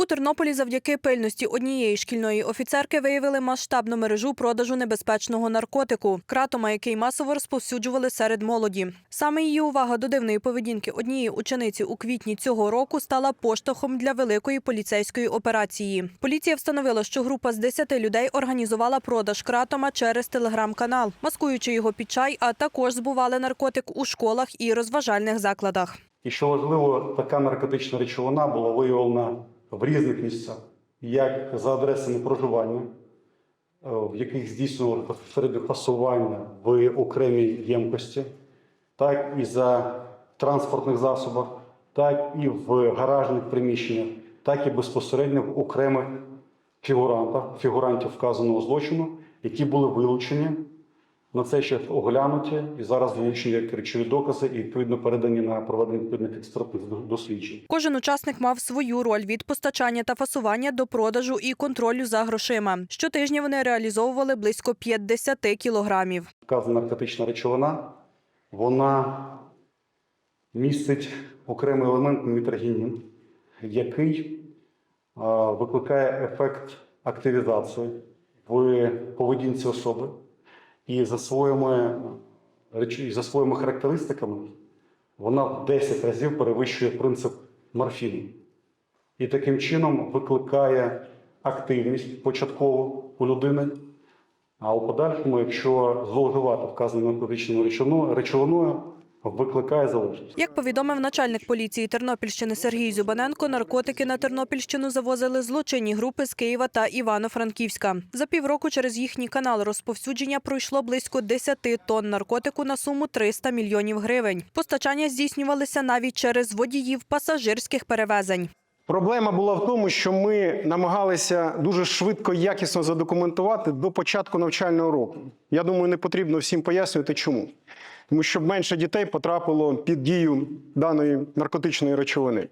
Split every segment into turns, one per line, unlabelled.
У Тернополі завдяки пильності однієї шкільної офіцерки виявили масштабну мережу продажу небезпечного наркотику кратома, який масово розповсюджували серед молоді. Саме її увага до дивної поведінки однієї учениці у квітні цього року стала поштовхом для великої поліцейської операції. Поліція встановила, що група з 10 людей організувала продаж кратома через телеграм-канал, маскуючи його під чай, а також збували наркотик у школах і розважальних закладах.
І що важливо, така наркотична речовина була виявлена в різних місцях, як за адресами проживання, е, в яких здійснювали фасування в окремій ємкості, так і за транспортних засобах, так і в гаражних приміщеннях, так і безпосередньо в окремих фігурантах, фігурантів вказаного злочину, які були вилучені на цей час оглянуті і зараз вилучені як речові докази і відповідно передані на проведення відповідних експертних досліджень.
Кожен учасник мав свою роль від постачання та фасування до продажу і контролю за грошима. Щотижня вони реалізовували близько 50 кілограмів.
Вказана наркотична речовина, вона містить окремий елемент мітрогінін, який викликає ефект активізації в поведінці особи. І за своїми, реч- за своїми характеристиками вона в 10 разів перевищує принцип морфіну. І таким чином викликає активність початкову у людини. А у подальшому, якщо зловживати вказаною наркотичною речовиною викликає залежність.
Як повідомив начальник поліції Тернопільщини Сергій Зюбаненко, наркотики на Тернопільщину завозили злочинні групи з Києва та Івано-Франківська. За півроку через їхній канал розповсюдження пройшло близько 10 тонн наркотику на суму 300 мільйонів гривень. Постачання здійснювалися навіть через водіїв пасажирських перевезень.
Проблема була в тому, що ми намагалися дуже швидко і якісно задокументувати до початку навчального року. Я думаю, не потрібно всім пояснювати, чому. Тому що менше дітей потрапило під дію даної наркотичної речовини.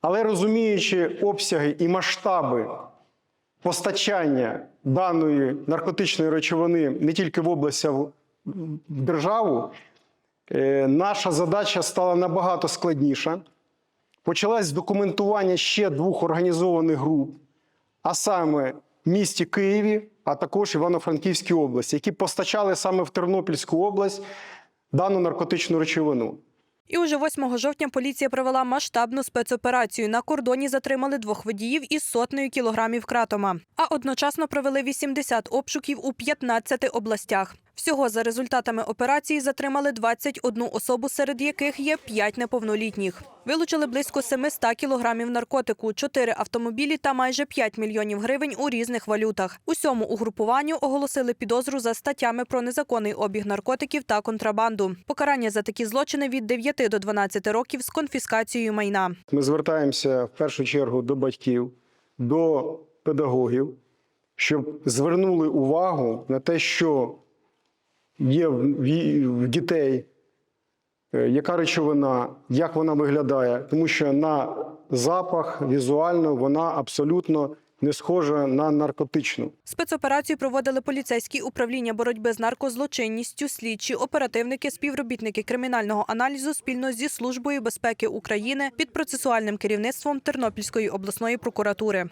Але розуміючи обсяги і масштаби постачання даної наркотичної речовини не тільки в область, а в в державу, е, наша задача стала набагато складніша. Почалось документування ще двох організованих груп, а саме в місті Києві, а також Івано-Франківській області, які постачали саме в Тернопільську область дану наркотичну речовину.
І уже 8 жовтня поліція провела масштабну спецоперацію. На кордоні затримали двох водіїв із сотнею кілограмів кратома. А одночасно провели 80 обшуків у 15 областях. Всього за результатами операції затримали 21 особу, серед яких є 5 неповнолітніх. Вилучили близько 700 кілограмів наркотику, 4 автомобілі та майже 5 мільйонів гривень у різних валютах. Усьому угрупуванню оголосили підозру за статтями про незаконний обіг наркотиків та контрабанду. Покарання за такі злочини від 9 до 12 років з конфіскацією майна.
Ми звертаємося в першу чергу до батьків, до педагогів, щоб звернули увагу на те, що є в дітей, е, яка речовина, як вона виглядає, тому що на запах візуально вона абсолютно не схожа на наркотичну.
Спецоперацію проводили поліцейські управління боротьби з наркозлочинністю, слідчі, оперативники, співробітники кримінального аналізу спільно зі Службою безпеки України під процесуальним керівництвом Тернопільської обласної прокуратури.